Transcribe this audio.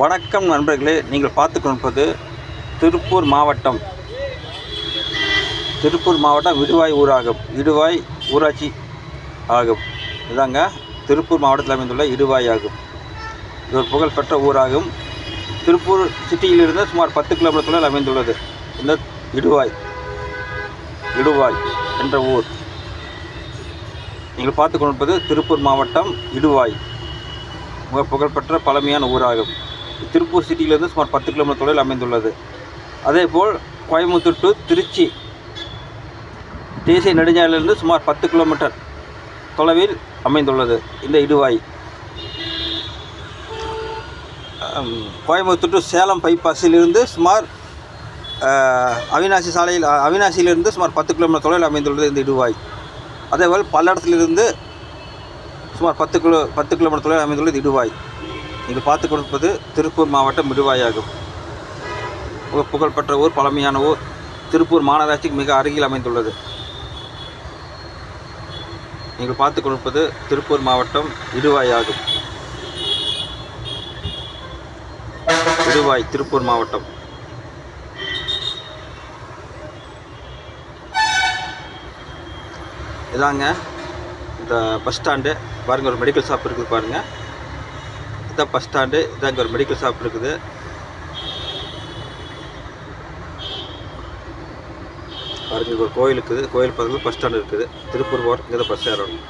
வணக்கம் நண்பர்களே நீங்கள் பார்த்து கொண்டிருப்பது திருப்பூர் மாவட்டம். திருப்பூர் மாவட்டம் விடுவாய் ஊராகும். இடுவாய் ஊராட்சி ஆகும். இதாங்க திருப்பூர் மாவட்டத்தில் அமைந்துள்ள இடுவாய் ஆகும். இது ஒரு புகழ்பெற்ற ஊராகும். திருப்பூர் சிட்டியிலிருந்து சுமார் பத்து கிலோமீட்டர் தொலைவில் அமைந்துள்ளது. இந்த இடுவாய் இடுவாய் என்ற ஊர். நீங்கள் பார்த்து கொண்டிருப்பது திருப்பூர் மாவட்டம் இடுவாய். மிக புகழ்பெற்ற பழமையான ஊராகும். திருப்பூர் சிட்டியிலிருந்து சுமார் பத்து கிலோமீட்டர் தொலைவில் அமைந்துள்ளது. அதேபோல் கோயம்புத்தூர் டு திருச்சி தேசிய நெடுஞ்சாலையிலிருந்து சுமார் பத்து கிலோமீட்டர் தொலைவில் அமைந்துள்ளது. இந்த இடுவாய். கோயம்புத்தூர் டு சேலம் பைபாஸிலிருந்து சுமார் அவினாசி சாலையில் அவினாசியிலிருந்து சுமார் பத்து கிலோமீட்டர் தொலைவில் அமைந்துள்ளது இந்த இடுவாய். அதேபோல் பல்லடத்திலிருந்து சுமார் பத்து கிலோ பத்து கிலோமீட்டர் தொலைவில் அமைந்துள்ளது இடுவாய். நீங்கள் பார்த்து கொடுப்பது திருப்பூர் மாவட்டம் மிடுவாயாகும். ஆகும் ஒரு புகழ்பெற்ற ஊர் பழமையான ஊர். திருப்பூர் மாநகராட்சிக்கு மிக அருகில் அமைந்துள்ளது. நீங்கள் பார்த்து கொடுப்பது திருப்பூர் மாவட்டம் இடுவாயாகும். இடுவாய் திருப்பூர் மாவட்டம். இதாங்க இந்த பஸ் ஸ்டாண்டு. பாருங்கள் ஒரு மெடிக்கல் ஷாப் இருக்குது பாருங்கள் இதுதான் பஸ் ஸ்டாண்டு இதாங்க ஒரு மெடிக்கல் ஷாப் இருக்குது. பாருங்க ஒரு கோயில் இருக்குது. கோயில் பக்கத்தில் பஸ் ஸ்டாண்டு இருக்குது. திருப்பூர் போகிற இங்கே தான் பஸ் ஏறணும்.